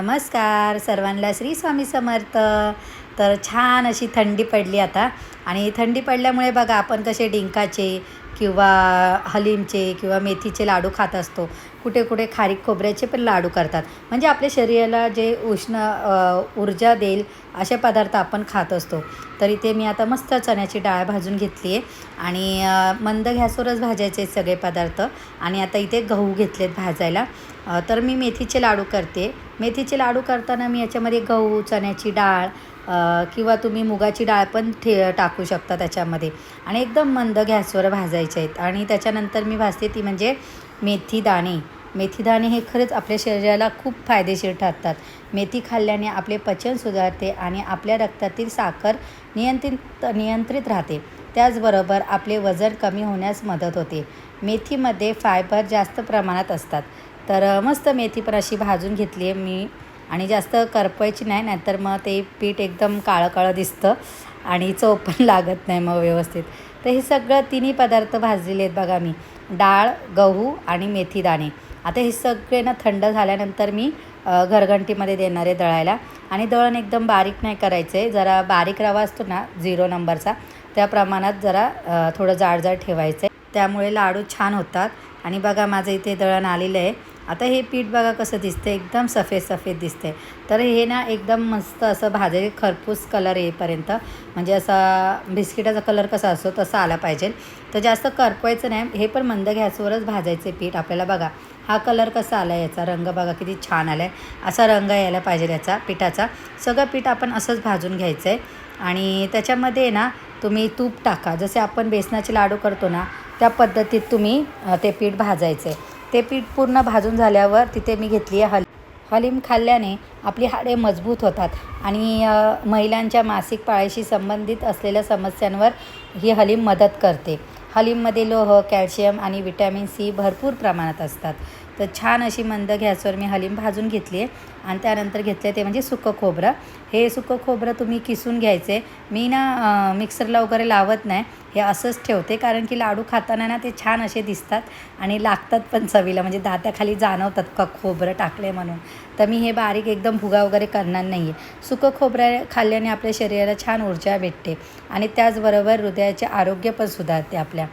नमस्कार. सर्वांना श्री स्वामी समर्थ. तर छान अशी थंडी पडली आता. आणि थंडी पडल्यामुळे बघा आपण कसे डिंकाचे किंवा हलीमचे किंवा मेथीचे लाडू खात असतो. कुठे कुठे खारीक खोबऱ्याचे पण लाडू करतात. म्हणजे आपल्या शरीराला जे उष्ण ऊर्जा देईल असे पदार्थ आपण खात असतो. तर इथे मी आता मस्त चण्याची डाळ भाजून घेतली आहे आणि मंद गॅसवरच भाजायचे आहेत सगळे पदार्थ. आणि आता इथे गहू घेतलेत भाजायला. तर मी मेथीचे लाडू करते. मेथीचे लाडू करताना मी याच्यामध्ये गहू चण्याची डाळ किंवा तुम्ही मुगाची डाळ पण ठे टाकू शकता त्याच्यामध्ये. आणि एकदम मंद गॅसवर भाजायचे आहेत. आणि त्याच्यानंतर मी भाजते ती म्हणजे मेथी दाणे. मेथी दाणे हे खरंच आपल्या शरीराला खूप फायदेशीर ठरतात. मेथी खाल्ल्याने आपले पचन सुधारते आणि आपल्या रक्तातील साखर नियंत्रित नियंत्रित राहते. त्याचबरोबर आपले वजन कमी होण्यास मदत होते. मेथीमध्ये फायबर जास्त प्रमाणात असतात. तर मस्त मेथी पण अशी भाजून घेतली आहे मी. आणि जास्त करपायची नाही नाहीतर मग ते पीठ एकदम काळं काळं दिसतं आणि चव पण लागत नाही मग व्यवस्थित. तर हे सगळं तिन्ही पदार्थ भाजलेले आहेत बघा मी. डाळ गहू आणि मेथी दाणे. आता हे सगळे ना थंड झाल्यानंतर मी घरघंटीमध्ये देणार आहे दळायला. आणि दळण एकदम बारीक नाही करायचं आहे जरा बारीक रवा असतो ना झिरो नंबरचा त्या प्रमाणात जरा थोडं जाड जाड ठेवायचं आहे त्यामुळे लाडू छान होतात. आणि बघा माझं इथे दळण आलेलं आहे. आता हे पीठ बघा कसं दिसतं एकदम सफेद सफेद दिसते तर हे ना एकदम मस्त असं भाजे खरपूस कलर येईपर्यंत म्हणजे असा बिस्किटाचा कलर कसा असतो तसा आला पाहिजे. तर जास्त करपवायचं नाही हे पण मंद गॅसवरच भाजायचे पीठ आपल्याला बघा. हा कलर कसा आला आहे याचा रंग बघा किती छान आला आहे असा रंग यायला पाहिजे याचा पिठाचा. सगळं पीठ आपण असंच भाजून घ्यायचं आहे आणि त्याच्यामध्ये ना तुम्ही तूप टाका. जसे आपण बेसनाचे लाडू करतो ना त्या पद्धतीत तुम्ही ते पीठ भाजायचं आहे ते पीठ पूर्ण भाजून झाल्यावर तिथे मी घेतली आहे हल हलीम खाल्ल्याने आपली हाडे मजबूत होतात आणि महिलांच्या मासिक पाळीशी संबंधित असलेल्या समस्यांवर ही हलीम मदत करते. हलीममध्ये लोह कॅल्शियम आणि विटॅमिन सी भरपूर प्रमाणात असतात. तर छान अशी मंद गॅसवर मी हलीम भाजून घेतली आहे. आणि त्यानंतर घेतले ते म्हणजे सुकं खोबरं. हे सुकं खोबरं तुम्ही किसून घ्यायचे. मी ना मिक्सरला वगैरे लावत नाही. हे असंच ठेवते. कारण की लाडू खाताना ना ते छान असे दिसतात आणि लागतात पण चवीला. म्हणजे दात्याखाली जाणवतात का खोबरं टाकले म्हणून. तर मी हे बारीक एकदम भुगा वगैरे करणार नाही आहे सुकं खोबरं खाल्ल्याने आपल्या शरीराला छान ऊर्जा भेटते. आणि त्याचबरोबर हृदयाचे आरोग्य पण सुधारते आपल्या.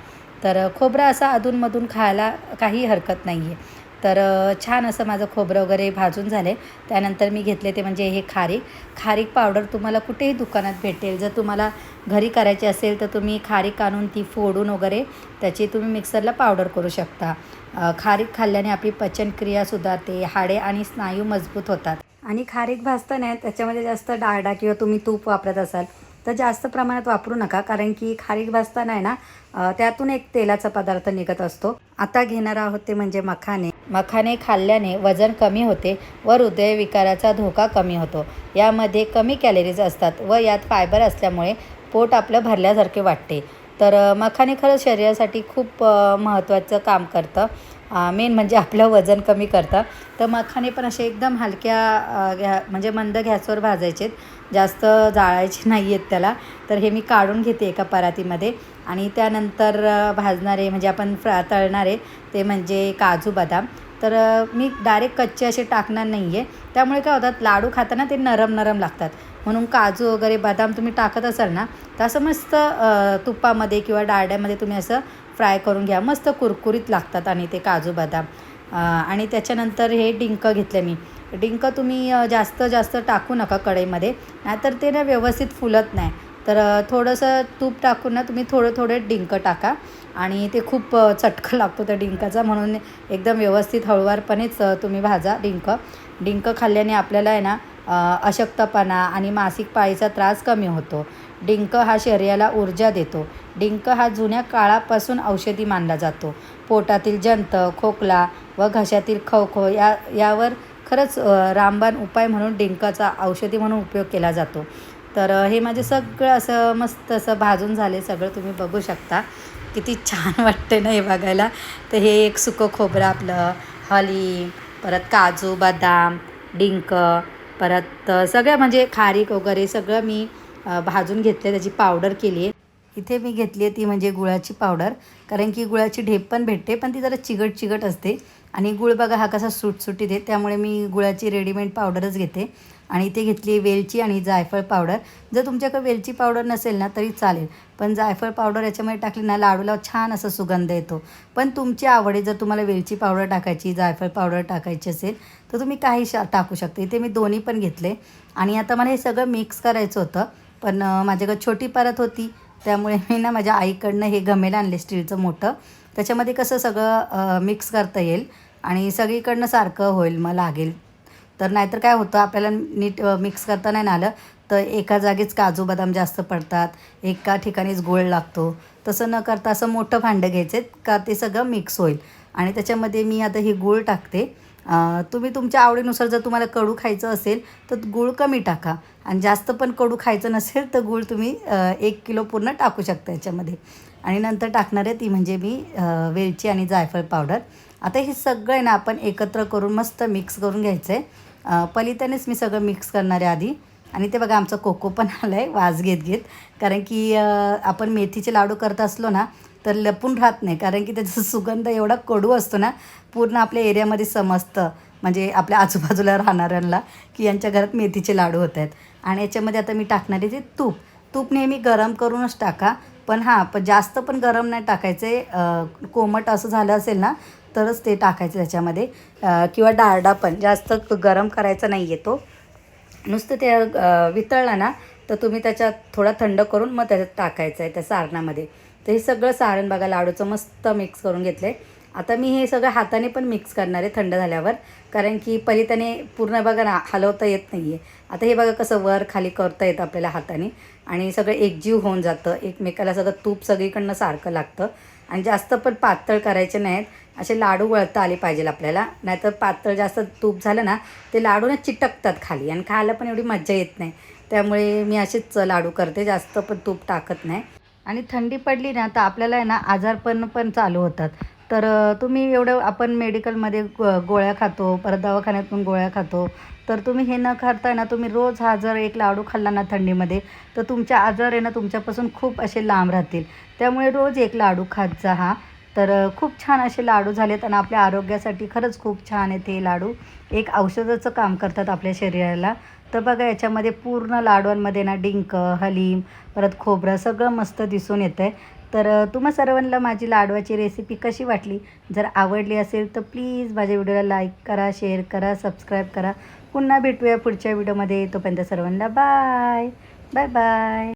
तर खोबरं असं अधूनमधून खायला काही हरकत नाही आहे तर छान असं माझं खोबरं वगैरे भाजून झाले. त्यानंतर मी घेतले ते म्हणजे हे खारीक. खारीक पावडर तुम्हाला कुठेही दुकानात भेटेल. जर तुम्हाला घरी करायची असेल तर तुम्ही खारीक आणून ती फोडून वगैरे त्याची तुम्ही मिक्सरला पावडर करू शकता. खारीक खाल्ल्याने आपली पचनक्रिया सुधारते हाडे आणि स्नायू मजबूत होतात. आणि खारीक भाजताना त्याच्यामध्ये जास्त डाळडा किंवा तुम्ही तूप वापरत असाल तर जास्त प्रमाणात वापरू नका. कारण की खारीक भाजताना आहे ना त्यातून एक तेलाचा पदार्थ निघत असतो. आता घेणार आहोत ते म्हणजे मखाने. मखाने खाल्ल्याने वजन कमी होते व हृदयविकाराचा धोका कमी होतो. यामध्ये कमी कॅलरीज असतात व यात फायबर असल्यामुळे पोट आपलं भरल्यासारखे वाटते. तर मखाने खरंच शरीरासाठी खूप महत्त्वाचं काम करतं. मेन म्हणजे आपलं वजन कमी करतं. तर मखाने पण असे एकदम हलक्या घ्या म्हणजे मंद गॅसवर भाजायचेत. जास्त जाळायचे नाही आहेत त्याला. तर हे मी काढून घेते एका परातीमध्ये. आणि त्यानंतर भाजणारे म्हणजे आपण फ्रा तळणारे ते म्हणजे काजू बदाम. तर मी डायरेक्ट कच्चे असे टाकणार नाही आहे त्यामुळे काय होतात लाडू खाताना ते नरम नरम लागतात. म्हणून काजू वगैरे बदाम तुम्ही टाकत असाल ना तर असं मस्त तुपामध्ये किंवा डाळड्यामध्ये तुम्ही असं फ्राय करून घ्या. मस्त कुरकुरीत लागतात आणि ते काजू बदाम. आणि त्याच्यानंतर हे डिंक घेतलं मी. डिंक तुम्ही जास्त जास्त टाकू नका कढईमध्ये. नाहीतर ते ना व्यवस्थित फुलत नाही. तर थोडंसं तूप टाकून ना तुम्ही थोडं थोडं डिंक टाका आणि ते खूप चटकं लागतो त्या डिंकाचा. म्हणून एकदम व्यवस्थित हळूवारपणेच तुम्ही भाजा डिंक. डिंक खाल्ल्याने आपल्याला आहे ना अशक्तपणा आणि मासिक पाळीचा त्रास कमी होतो. डिंक हा शरीराला ऊर्जा देतो. डिंक हा जुन्या काळापासून औषधी मानला जातो. पोटातील जंत खोकला व घशातील खवखो या यावर खरंच रामबाण उपाय म्हणून डिंकाचा औषधी म्हणून उपयोग केला जातो. तर हे माझे सगळं असं मस्त असं भाजून झाले सगळं तुम्ही बघू शकता. किती छान वाटते ना हे बघायला. तर हे एक सुकं खोबरं आपलं हली परत काजू बदाम डिंक परत सगळं म्हणजे खारीक वगैरे सगळं मी भाजून घेतले त्याची पावडर केली आहे. इथे मी घेतली आहे ती म्हणजे गुळाची पावडर. कारण की गुळाची ढेप पण भेटते पण ती जरा चिकट चिकट असते. आणि गुळ बघा हा कसा सुटसुटीत आहे त्यामुळे मी गुळाची रेडीमेड पावडरच घेते. आणि इथे घेतली वेलची आणि जायफळ पावडर. जर तुमच्याकडे वेलची पावडर नसेल ना तरी चालेल. पण जायफळ पावडर याच्यामध्ये टाकली ना लाडूला छान असा सुगंध येतो. पण तुमची आवड आहे जर तुम्हाला वेलची पावडर टाकायची जायफळ पावडर टाकायची असेल तर तुम्ही काही शा टाकू शकता. इथे मी दोन्ही पण घेतले. आणि आता मला हे सगळं मिक्स करायचं होतं. पण माझ्याकडे छोटी परत होती. त्यामुळे मी ना माझ्या आईकडनं हे गमेल आणले स्टीलचं मोठं. त्याच्यामध्ये कसं सगळं मिक्स करता येईल. आणि सगळीकडनं सारखं होईल मग लागेल. तर नाहीतर काय होतं आपल्याला नीट मिक्स करता नाही ना आलं. तर एका जागीच काजू बदाम जास्त पडतात एका ठिकाणीच गोळ लागतो. तसं न करता असं मोठं भांडं घ्यायचं का ते सगळं मिक्स होईल. आणि त्याच्यामध्ये मी आता ही गूळ टाकते. तुम्ही तुमच्या आवडीनुसार जर तुम्हाला कडू खायचं असेल तर गूळ कमी टाका. आणि जास्त पण कडू खायचं नसेल तर गूळ तुम्ही एक किलो पूर्ण टाकू शकता याच्यामध्ये. आणि नंतर टाकणार आहे ती म्हणजे मी वेलची आणि जायफळ पावडर. आता हे सगळं आहे ना आपण एकत्र करून मस्त मिक्स करून घ्यायचं आहे पलितानेच मी सगळं मिक्स करणार आहे आधी. आणि ते बघा आमचं कोको पण आलं आहे वाज घेत घेत. कारण की आपण मेथीचे लाडू करत असलो ना तर लपून राहत नाही. कारण की त्याचा सुगंध एवढा कडू असतो ना पूर्ण आपल्या एरियामध्ये समजतं. म्हणजे आपल्या आजूबाजूला राहणाऱ्यांना की यांच्या घरात मेथीचे लाडू होत आहेत आणि याच्यामध्ये आता मी टाकणार आहे ते तूप. तूप नेहमी गरम करूनच टाका. पण हां पण जास्त पण गरम नाही टाकायचे. कोमट असं झालं असेल ना तरच ते टाकायचं त्याच्यामध्ये. किंवा डारडा पण जास्त गरम करायचा नाही येतो नुसतं ते वितळला ना तर तुम्ही त्याच्यात थोडा थंड करून मग त्याच्यात टाकायचं आहे त्या सारणामध्ये. तर हे सगळं सारण बघा लाडूचं मस्त मिक्स करून घेतलं आहे आता मी हे सगळं हाताने पण मिक्स करणार आहे थंड झाल्यावर. कारण की पलिताने पूर्ण बघा ना हलवता येत नाही आहे आता हे बघा कसं वर खाली करता येतं आपल्याला हाताने. आणि सगळं एकजीव होऊन जातं. एकमेकाला सगळं तूप सगळीकडनं सारखं लागतं. आणि जास्त पण पातळ करायचे नाहीत. असे लाडू वळता आले पाहिजे आपल्याला. नाहीतर पातळ जास्त तूप झालं ना ते लाडू ना चिटकतात खाली. आणि खायला पण एवढी मज्जा येत नाही. त्यामुळे मी असेच लाडू करते. जास्त पण तूप टाकत नाही. आणि थंडी पडली ना तर आपल्याला आहे ना आजारपण पण चालू होतात. तर तुम्ही एवढं आपण मेडिकलमध्ये गो- गोळ्या खातो परत दवाखान्यातून गोळ्या खातो. तर तुम्ही हे न खाता ना तुम्ही रोज हा जर एक लाडू खाल्ला ना थंडीमध्ये तर तुमच्या आजार आहे ना तुमच्यापासून खूप असे लांब राहतील. त्यामुळे रोज एक लाडू खात जा. हा तर खूप छान असे लाडू झालेत आणि आपल्या आरोग्यासाठी खरंच खूप छान आहेत हे लाडू. एक औषधाचं काम करतात आपल्या शरीराला. तर बघा याच्यामध्ये पूर्ण लाडवांमध्ये ना डिंक हलीम परत खोबरं सगळं मस्त दिसून येतं आहे तर तुम्हा सर्वांना माझी लाडवाची रेसिपी कशी वाटली? जर आवडली असेल तर प्लीज माझ्या व्हिडिओला लाईक करा शेअर करा सबस्क्राईब करा. पुन्हा भेटूया पुढच्या व्हिडिओमध्ये तोपर्यंत सर्वांना बाय बाय बाय